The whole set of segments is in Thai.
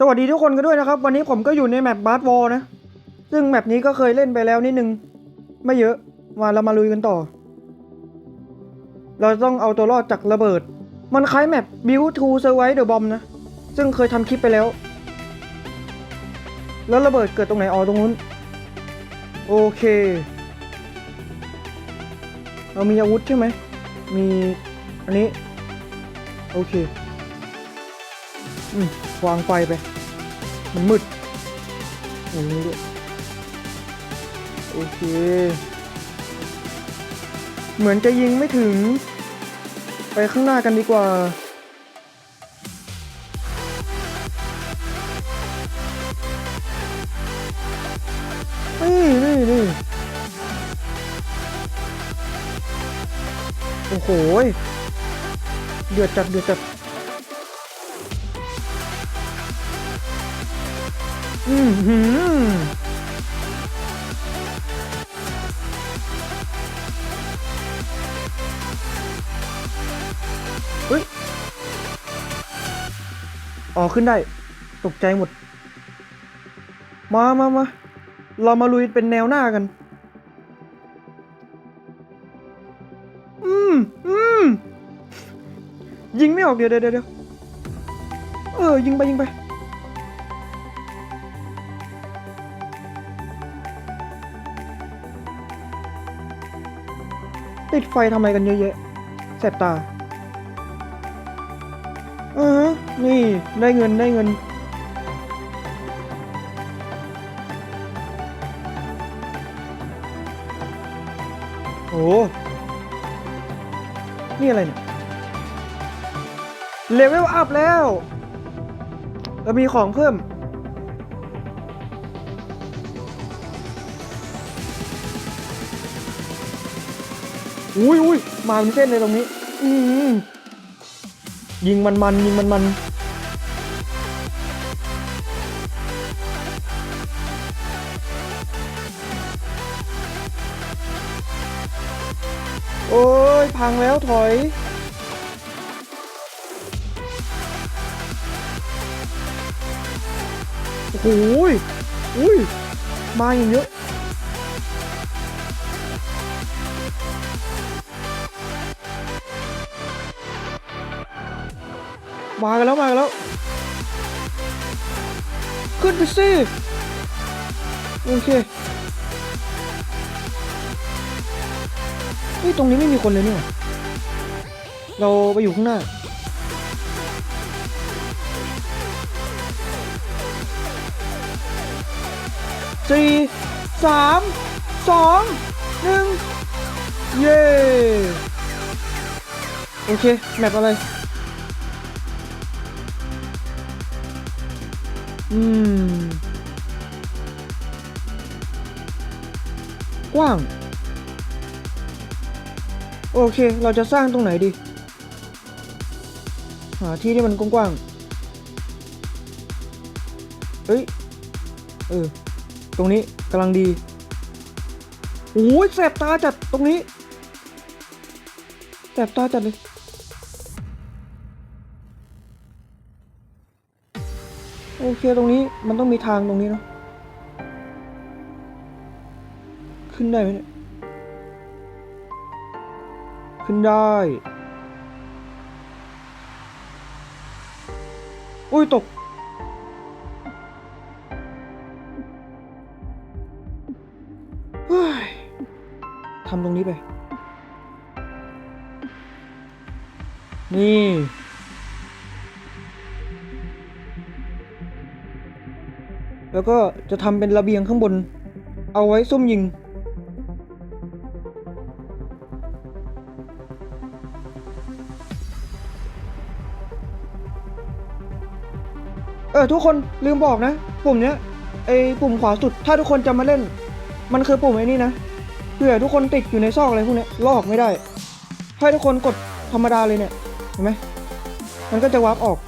สวัสดีทุกคนกันด้วยนะครับ วันนี้ผมก็อยู่ในแมปบาร์วอลนะ ซึ่งแมปนี้ก็เคยเล่นไปแล้วนิดนึง ไม่เยอะมาเรามาลุยกันต่อ เราต้องเอาตัวรอดจากระเบิด มันคล้ายแมป Build to Survive the Bomb นะ ซึ่งเคยทำคลิปไปแล้ว แล้วระเบิดเกิดตรงไหนอ๋อตรงนู้น โอเค เรามีอาวุธใช่ไหม มีอันนี้ โอเค อืมวางไฟไป มันมืดอย่างนี้ด้วยโอเค เหมือนจะยิงไม่ถึง ไปข้างหน้ากันดีกว่า นี่นี่นี่โอ้โห เดือดจัดเดือดจัด อืมหืมเฮ้ย อ๋อ ขึ้นได้ ตกใจหมด มามามาเรามาลุยเป็นแนวหน้ากัน อืม อืม ยิงไม่ออกเดี๋ยวเดี๋ยวเดี๋ยวเออ ยิงไปยิงไป ติดไฟทำไมกันเยอะแยะแสบตาอ่าฮะนี่ได้เงินได้เงิน โอ้นี่อะไรเนี่ยเลเวลอัพแล้วเรามีของเพิ่ม อุ้ยอุ้ยมาเป็นเส้นเลยตรงนี้ อืมยิงมันมันยิงมันมันโอ้ย พังแล้วถอยโอ้โหยอุ้ยมาอย่างเยอะ มากันแล้วมากันแล้ว ขึ้นไปสิโอเคนี่ตรงนี้ไม่มีคนเลยเนี่ยเราไปอยู่ข้างหน้า สี่สามสองหนึ่งเย้ โอเค แมปอะไร อืม กว้าง โอเค เราจะสร้างตรงไหนดี หาที่ที่มันกว้างๆเอ้ย เออ ตรงนี้กำลังดี โอ้ยแสบตาจัดตรงนี้แสบตาจัดเลย อเคตรงนี้มันต้องมีทางตรงนี้เนาะขึ้นได้ไหมเนี่ยขึ้นได้อุ้ยตก ทำตรงนี้ไป นี่ แล้วก็จะทำเป็นระเบียงข้างบน เอาไว้ซุ่มยิง เออทุกคนลืมบอกนะ ปุ่มเนี้ยไอปุ่มขวาสุด ถ้าทุกคนจะมาเล่น มันคือปุ่มไอ้นี่นะเผื่อทุกคนติดอยู่ในซอกอะไรพวกเนี้ยลอกไม่ได้ ให้ทุกคนกดธรรมดาเลยเนี่ย เห็นไหมมันก็จะวาร์ปออก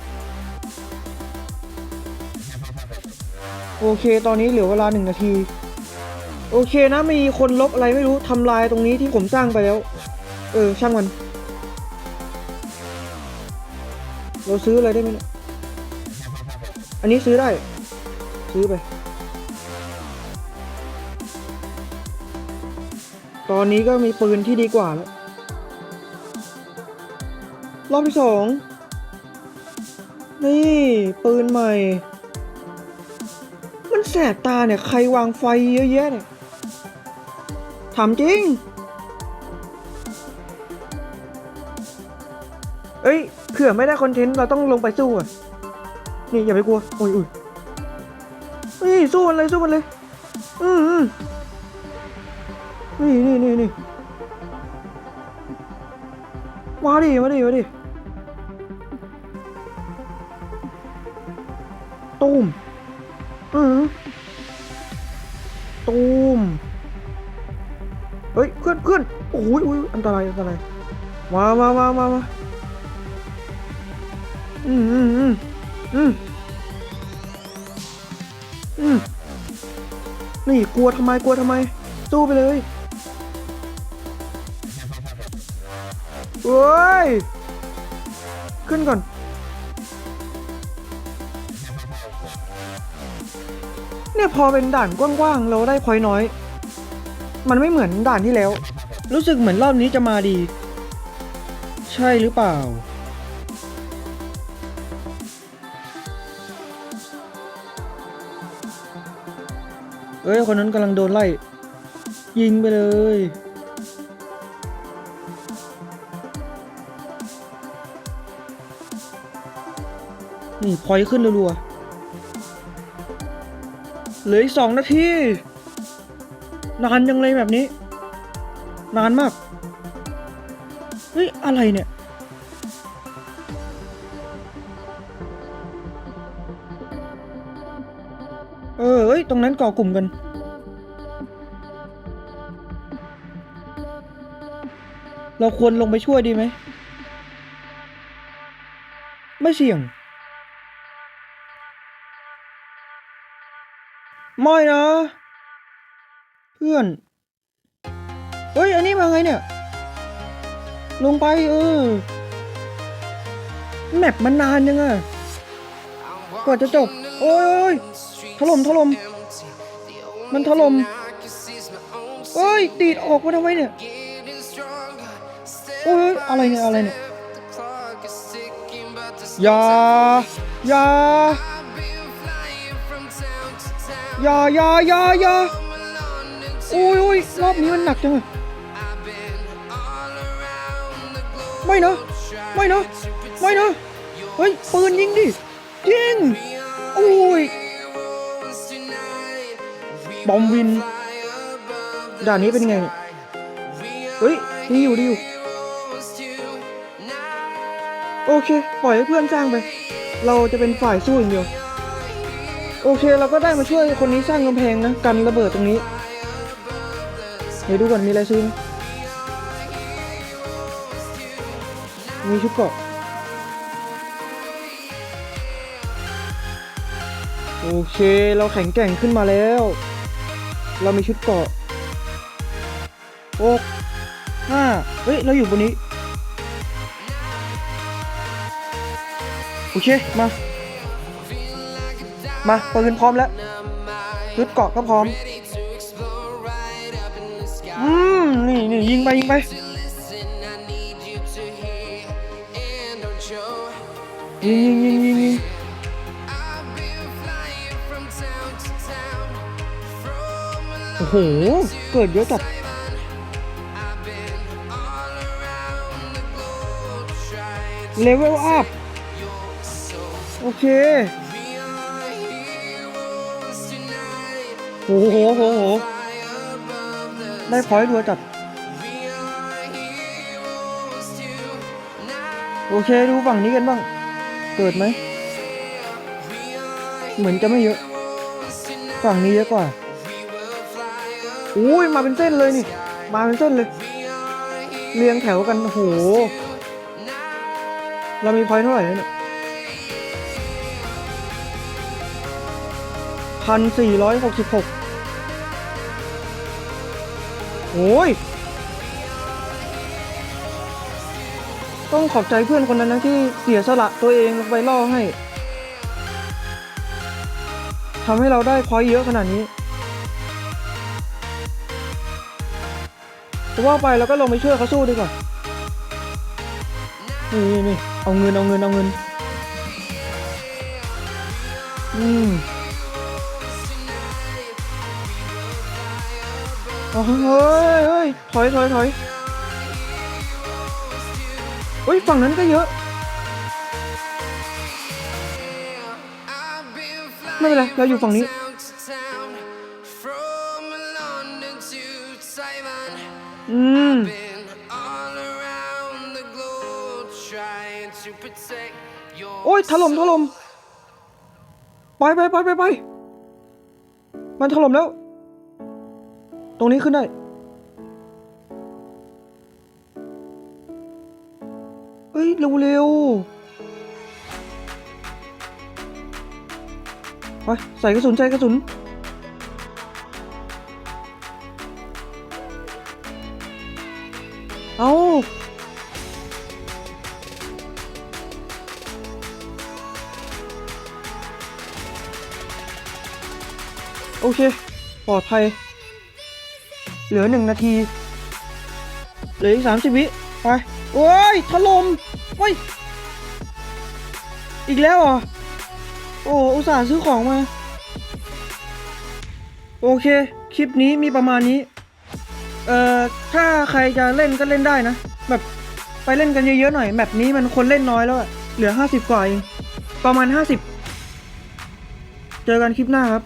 โอเค ตอนนี้เหลือเวลาหนึ่งนาที โอเคนะมีคนลบอะไรไม่รู้ทำลายตรงนี้ที่ผมสร้างไปแล้ว เออ ช่างมัน เราซื้ออะไรได้ไหมเนี่ยอันนี้ซื้อได้ ซื้อไป ตอนนี้ก็มีปืนที่ดีกว่าแล้ว รอบที่สอง นี่ ปืนใหม่ บตาเนี่ยใครวางไฟเยอะแยะเนี่ยถามจริง เอ้ยเผื่อไม่ได้คอนเทนต์เราต้องลงไปสู้อะ นี่อย่าไปกลัว โอ้ยอุ้ยนี่สู้มันเลยสู้มันเลย อืมอืมนี่นี่นี่นี่มาดิ มาดิ มาดิ ตูมอืม อนโอ้ยโอ้ยอันตรายอันตรายมามามามามาอืมอืมอืมอืมอืมนี่กลัวทำไมกลัวทำไมสู้ไปเลยเฮ้ยขึ้นก่อนเนี่ยพอเป็นด่านกว้างๆเราได้พอยน้อย มันไม่เหมือนด่านที่แล้ว รู้สึกเหมือนรอบนี้จะมาดี ใช่หรือเปล่า เอ้ย คนนั้นกำลังโดนไล่ ยิงไปเลย นี่พอยต์ขึ้นรัวๆเหลืออีกสองนาที นานยังเลยแบบนี้ นานมาก เฮ้ย อะไรเนี่ย เออเอ้ย ตรงนั้นก่อกลุ่มกัน เราควรลงไปช่วยดีไหม ไม่เสี่ยง ไม่นะ เพื่อน เฮ้ย อันนี้มาไงเนี่ย ลงไปเออ แมปมันนานยังอะกว่าจะจบ โอ้ยถล่มถล่มมันถล่มเฮ้ย ดีดออกมาทำไมเนี่ย โอ้ย อะไรเนี่ย อะไรเนี่ยอย่าอย่าอย่าอย่าอย่าอย่าโอ้ยโอ้ยรอบนี้มันหนักจังอะ ไม่นะ ไม่นะ ไม่นะ เฮ้ย ปืนยิงดิ ยิงโอ้ย บอมวิน ด่านนี้เป็นไงเนี่ยเฮ้ย ดีอยู่ดีอยู่โอเค ปล่อยให้เพื่อนสร้างไป เราจะเป็นฝ่ายสู้อย่างเดียว โอเค เราก็ได้มาช่วยคนนี้สร้างกำแพงนะ กันระเบิดตรงนี้ เดี๋ยวดูก่อนมีอะไรซื้อ มมีชุดเกาะโอเค เราแข็งแกร่งขึ้นมาแล้ว เรามีชุดเกาะหกห้าเฮ้ย เราอยู่บนนี้ โอเค มา มาปืนพร้อมแล้ว ชุดเกาะก็พร้อม อืม นี่นี่ยิงไป ยิงไป ยิงยิงยิงยิงยิงโอ้โห เกิดเยอะจัดเลเวลอัพ โอเค โอ้โหโอ้โหได้พอยต์รัวจัด โอเค ดูฝั่งนี้กันบ้าง เกิดไหม เหมือนจะไม่เยอะ ฝั่งนี้เยอะกว่าอุ้ยมาเป็นเส้นเลยนี่ มาเป็นเส้นเลย เรียงแถวกันโอ้โหเรามีพอยเท่าไหร่เนี่ยพันสี่ร้อยหกสิบหกโอ้ย ต้องขอบใจเพื่อนคนนั้นนะที่เสียสละตัวเองลงไปล่อให้ทำให้เราได้พอยเยอะขนาดนี้จะว่าไปเราก็ลงไปช่วยเขาสู้ดีกว่า นี่นี่เอาเงินเอาเงินเอาเงิน อืมเฮ้ยเฮ้ยถอยถอยถอย เฮ้ย ฝั่งนั้นก็เยอะ ไม่เป็นไร เราอยู่ฝั่งนี้ อืม โอ้ย ถล่มถล่มไปไปไปไปไปมันถล่มแล้ว ตรงนี้ขึ้นได้ ฮ้ย เร็วเร็วไปใส่กระสุน ใส่กระสุน เอาโอเค ปลอดภัย เหลือหนึ่งนาที เหลืออีกสามสิบวิ ไป โอ้ยถล่ม โอ้ย อีกแล้วเหรอ โอ้ อุตส่าห์ซื้อของมา โอเค คลิปนี้มีประมาณนี้ เอ่อ ถ้าใครจะเล่นก็เล่นได้นะ แบบไปเล่นกันเยอะๆหน่อย แมปนี้มันคนเล่นน้อยแล้วอะเหลือห้าสิบกว่าเอง ประมาณห้าสิบเจอกันคลิปหน้าครับ